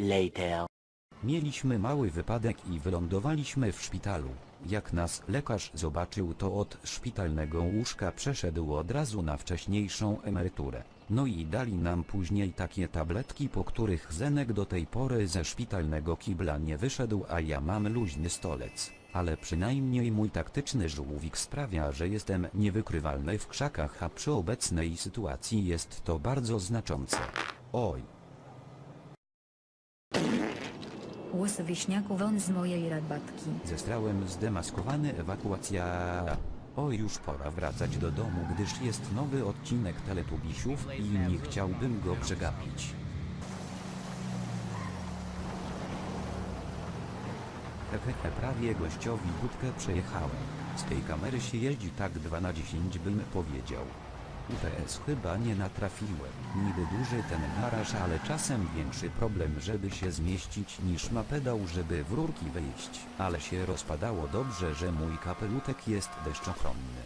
later. Mieliśmy mały wypadek i wylądowaliśmy w szpitalu. Jak nas lekarz zobaczył to od szpitalnego łóżka przeszedł od razu na wcześniejszą emeryturę. No i dali nam później takie tabletki po których Zenek do tej pory ze szpitalnego kibla nie wyszedł a ja mam luźny stolec. Ale przynajmniej mój taktyczny żółwik sprawia, że jestem niewykrywalny w krzakach a przy obecnej sytuacji jest to bardzo znaczące. Oj. Łysy wieśniaku won z mojej rabatki. Zestrałem zdemaskowany ewakuacja. O już pora wracać do domu, gdyż jest nowy odcinek Teletubisiów i nie chciałbym go przegapić. Hehehe prawie gościowi budkę przejechałem. Z tej kamery się jeździ tak 2 na 10 bym powiedział. UTS chyba nie natrafiłem. Niby duży ten garaż, ale czasem większy problem żeby się zmieścić niż ma pedał żeby w rurki wejść. Ale się rozpadało dobrze, że mój kapelutek jest deszczochronny.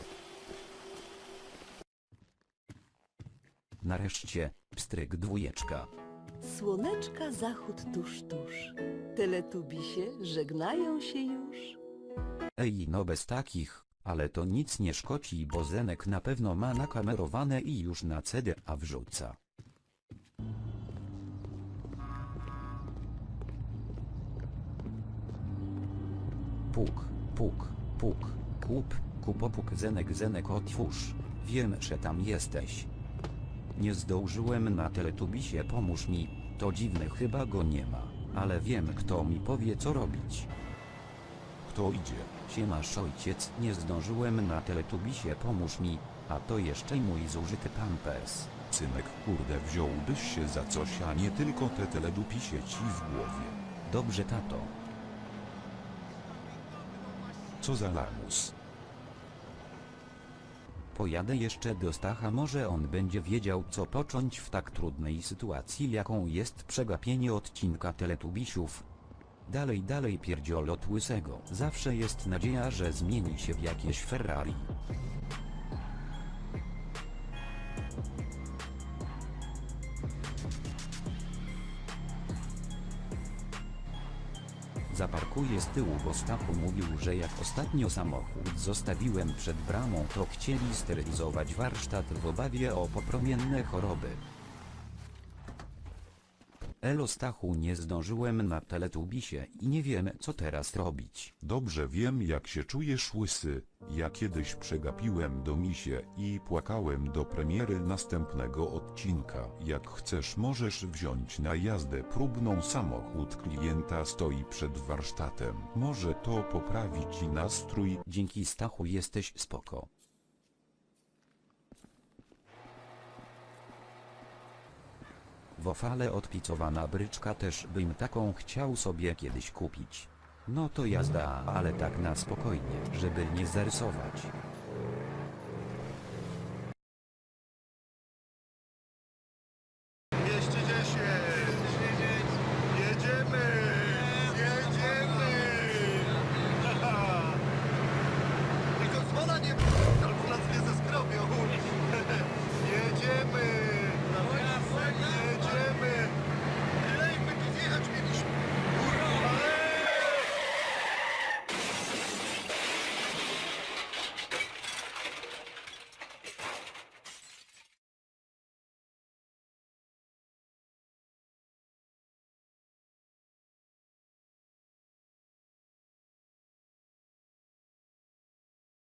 Nareszcie, pstryk dwójeczka. Słoneczka zachód tuż, tuż. Teletubisie żegnają się już. Ej no bez takich, ale to nic nie szkodzi bo Zenek na pewno ma nakamerowane i już na CD a wrzuca. Puk, puk, puk, kup, kupopuk Zenek Zenek otwórz, wiem że tam jesteś. Nie zdążyłem na teletubisie pomóż mi, to dziwne chyba go nie ma, ale wiem kto mi powie co robić. Kto idzie? Siemasz ojciec, nie zdążyłem na teletubisie pomóż mi, a to jeszcze mój zużyty pampers. Synek kurde wziąłbyś się za coś, a nie tylko te teledupisie ci w głowie. Dobrze tato. Co za lamus. Pojadę jeszcze do Stacha może on będzie wiedział co począć w tak trudnej sytuacji jaką jest przegapienie odcinka Teletubisiów. Dalej dalej pierdziolot łysego. Zawsze jest nadzieja, że zmieni się w jakieś Ferrari. Zaparkuję z tyłu, bo Stachu mówił, że jak ostatnio samochód zostawiłem przed bramą, to chcieli sterylizować warsztat w obawie o popromienne choroby. Elo Stachu nie zdążyłem na teletubisie i nie wiem co teraz robić. Dobrze wiem jak się czujesz łysy. Ja kiedyś przegapiłem do misie i płakałem do premiery następnego odcinka. Jak chcesz możesz wziąć na jazdę próbną samochód klienta stoi przed warsztatem. Może to poprawi ci nastrój. Dzięki Stachu jesteś spoko. Wofale odpicowana bryczka też bym taką chciał sobie kiedyś kupić. No to jazda, ale tak na spokojnie, żeby nie zarysować.